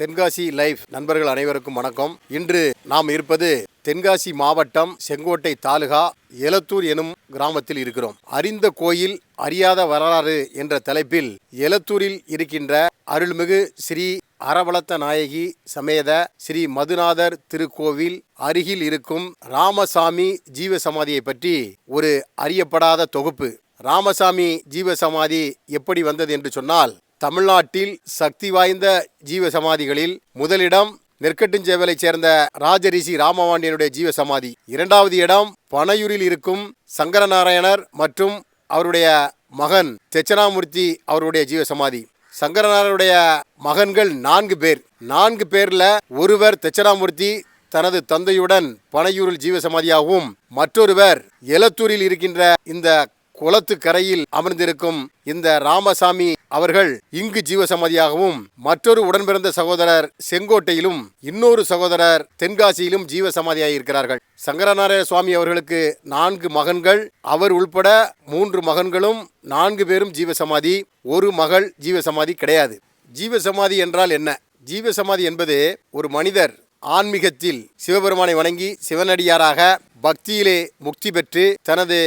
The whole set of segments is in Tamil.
தென்காசி லைஃப் நண்பர்கள் அனைவருக்கும் வணக்கம். இன்று நாம் இருப்பது தென்காசி மாவட்டம் செங்கோட்டை தாலுகா எலத்தூர் எனும் கிராமத்தில் இருக்கிறோம். அறிந்த கோயில் அறியாத வரலாறு என்ற தலைப்பில் எலத்தூரில் இருக்கின்ற அருள்மிகு ஸ்ரீ அரவளத்த நாயகி சமேத ஸ்ரீ மதுநாதர் திருக்கோவில் அருகில் இருக்கும் ராமசாமி ஜீவசமாதியை பற்றி ஒரு அறியப்படாத தொகுப்பு. ராமசாமி ஜீவசமாதி எப்படி வந்தது என்று சொன்னால் தமிழ்நாட்டில் சக்தி வாய்ந்த ஜீவ சமாதிகளில் முதலிடம் நெற்கட்டுஞ்சேவலைச் சேர்ந்த ராஜரிஷி ராமவாண்டியனுடைய ஜீவசமாதி. இரண்டாவது இடம் பனையூரில் இருக்கும் சங்கரநாராயணர் மற்றும் அவருடைய மகன் தெச்சனாமூர்த்தி அவருடைய ஜீவ சமாதி சங்கரநாராயணருடைய மகன்கள் நான்கு பேர். நான்கு பேர்ல ஒருவர் தெச்சனாமூர்த்தி தனது தந்தையுடன் பனையூரில் ஜீவசமாதியாகவும் மற்றொருவர் எலத்தூரில் இருக்கின்ற இந்த குளத்து கரையில் அமர்ந்திருக்கும் இந்த ராமசாமி அவர்கள் இங்கு ஜீவசமாதியாகவும் மற்றொரு உடன்பிறந்த சகோதரர் செங்கோட்டையிலும் இன்னொரு சகோதரர் தென்காசியிலும் ஜீவசமாதியாக இருக்கிறார்கள் சங்கரநாராயண சுவாமி அவர்களுக்கு நான்கு மகன்கள் அவர் உள்பட மூன்று மகன்களும் நான்கு பேரும் ஜீவசமாதி ஒரு மகள் ஜீவசமாதி கிடையாது. ஜீவசமாதி என்றால் என்ன? ஜீவசமாதி என்பது ஒரு மனிதர் ஆன்மீகத்தில் சிவபெருமானை வணங்கி சிவனடியாராக பக்தியிலே முக்தி பெற்று தனது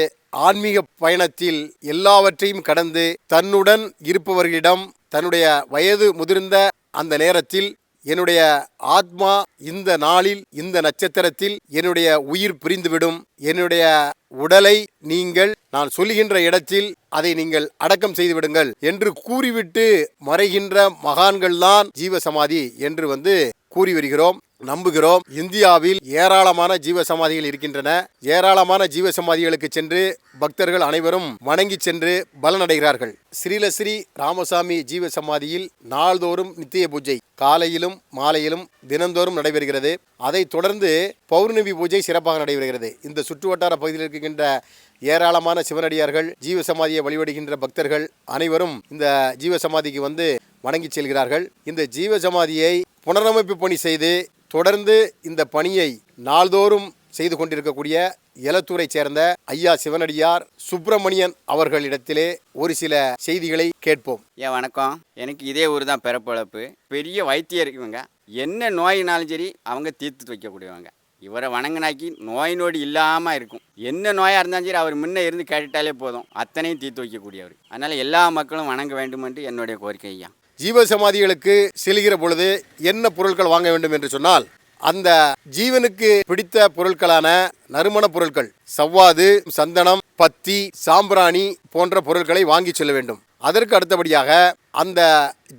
ஆன்மீக பயணத்தில் எல்லாவற்றையும் கடந்து தன்னுடன் இருப்பவர்களிடம் தன்னுடைய வயது முதிர்ந்த அந்த நேரத்தில் என்னுடைய ஆத்மா இந்த நாளில் இந்த நட்சத்திரத்தில் என்னுடைய உயிர் பிரிந்துவிடும். என்னுடைய உடலை நீங்கள் நான் சொல்லுகின்ற இடத்தில் அதை நீங்கள் அடக்கம் செய்து விடுங்கள் என்று கூறிவிட்டு மறைகின்ற மகான்கள்தான் ஜீவசமாதி என்று வந்து கூறி வருகிறோம். நம்புகிறோம். இந்தியாவில் ஏராளமான ஜீவசமாதிகள் இருக்கின்றன. ஏராளமான ஜீவசமாதிகளுக்கு சென்று பக்தர்கள் அனைவரும் வணங்கி சென்று பலனடைகிறார்கள். ஸ்ரீலஸ்ரீ ராமசாமி ஜீவசமாதியில் நாள்தோறும் நித்திய பூஜை காலையிலும் மாலையிலும் தினந்தோறும் நடைபெறுகிறது. அதைத் தொடர்ந்து பௌர்ணமி பூஜை சிறப்பாக நடைபெறுகிறது. இந்த சுற்றுவட்டார பகுதியில் இருக்கின்ற ஏராளமான சிவனடியார்கள் ஜீவசமாதியை வழிபடுகின்ற பக்தர்கள் அனைவரும் இந்த ஜீவசமாதிக்கு வந்து வணங்கி செல்கிறார்கள். இந்த ஜீவசமாதியை புனரமைப்பு பணி செய்து தொடர்ந்து இந்த பணியை நாள்தோறும் செய்து கொண்டிருக்கக்கூடிய எலத்தூரை சேர்ந்த ஐயா சிவனடியார் சுப்பிரமணியன் அவர்களிடத்திலே ஒரு சில செய்திகளை கேட்போம். ஏன் வணக்கம். எனக்கு இதே ஊர் தான் பிறப்பழப்பு. பெரிய வைத்தியர் இவங்க. என்ன நோயினாலும் சரி அவங்க தீர்த்து வைக்கக்கூடியவங்க. இவரை வணங்கினாக்கி நோய் நொடி இல்லாமல் இருக்கும். என்ன நோயாக இருந்தாலும் சரி அவர் முன்ன இருந்து கேட்டுட்டாலே போதும். அத்தனையும் தீர்த்து வைக்கக்கூடியவர். அதனால் எல்லா மக்களும் வணங்க வேண்டும் என்று என்னுடைய கோரிக்கை ஐயா. ஜீவசமாதிகளுக்கு செல்கிற பொழுது என்ன பொருட்கள் வாங்க வேண்டும் என்று சொன்னால் அந்த ஜீவனுக்கு பிடித்த பொருட்களான நறுமண பொருட்கள் சவ்வாது சந்தனம் பத்தி சாம்பிராணி போன்ற பொருட்களை வாங்கி செல்ல வேண்டும். அதற்கு அடுத்தபடியாக அந்த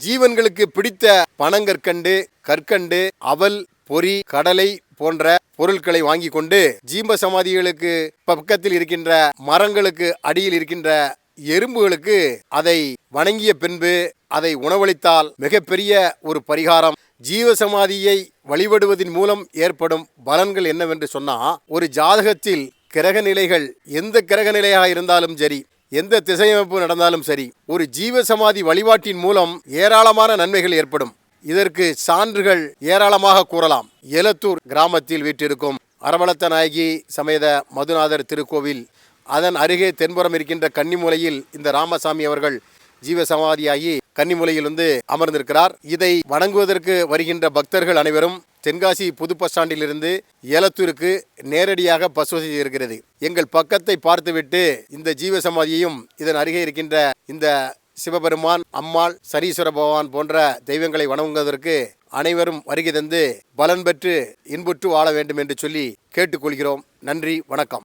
ஜீவன்களுக்கு பிடித்த பனங்கற்கண்டு கற்கண்டு அவல் பொறி கடலை போன்ற பொருட்களை வாங்கி கொண்டு ஜீம்ப சமாதிகளுக்கு பக்கத்தில் இருக்கின்ற மரங்களுக்கு அடியில் இருக்கின்ற எறும்புகளுக்கு அதை வணங்கிய பின்பு அதை உணவளித்தால் மிகப்பெரிய ஒரு பரிகாரம். ஜீவசமாதியை வழிபடுவதன் மூலம் ஏற்படும் பலன்கள் என்னவென்று சொன்னா ஒரு ஜாதகத்தில் கிரக நிலைகள் எந்த கிரக நிலையாக இருந்தாலும் சரி எந்த திசையமைப்பு நடந்தாலும் சரி ஒரு ஜீவசமாதி வழிபாட்டின் மூலம் ஏராளமான நன்மைகள் ஏற்படும். இதற்கு சான்றுகள் ஏராளமாக கூறலாம். எலத்தூர் கிராமத்தில் வீட்டிருக்கும் அரவணத்த நாயகி சமேத மதுநாதர் திருக்கோவில் அதன் அருகே தென்புறம் இருக்கின்ற கன்னிமூலையில் இந்த ராமசாமி அவர்கள் ஜீவசமாதியாகி கன்னிமுலையில் வந்து அமர்ந்திருக்கிறார். இதை வணங்குவதற்கு வருகின்ற பக்தர்கள் அனைவரும் தென்காசி புது பஸ் ஸ்டாண்டிலிருந்து ஏலத்தூருக்கு நேரடியாக பஸ் வசதி இருக்கிறது. எங்கள் பக்கத்தை பார்த்துவிட்டு இந்த ஜீவசமாதியையும் இதன் அருகே இருக்கின்ற இந்த சிவபெருமான் அம்மாள் சனீஸ்வர பகவான் போன்ற தெய்வங்களை வணங்குவதற்கு அனைவரும் வருகை தந்து பலன் பெற்று இன்புற்று வாழ வேண்டும் என்று சொல்லி கேட்டுக்கொள்கிறோம். நன்றி வணக்கம்.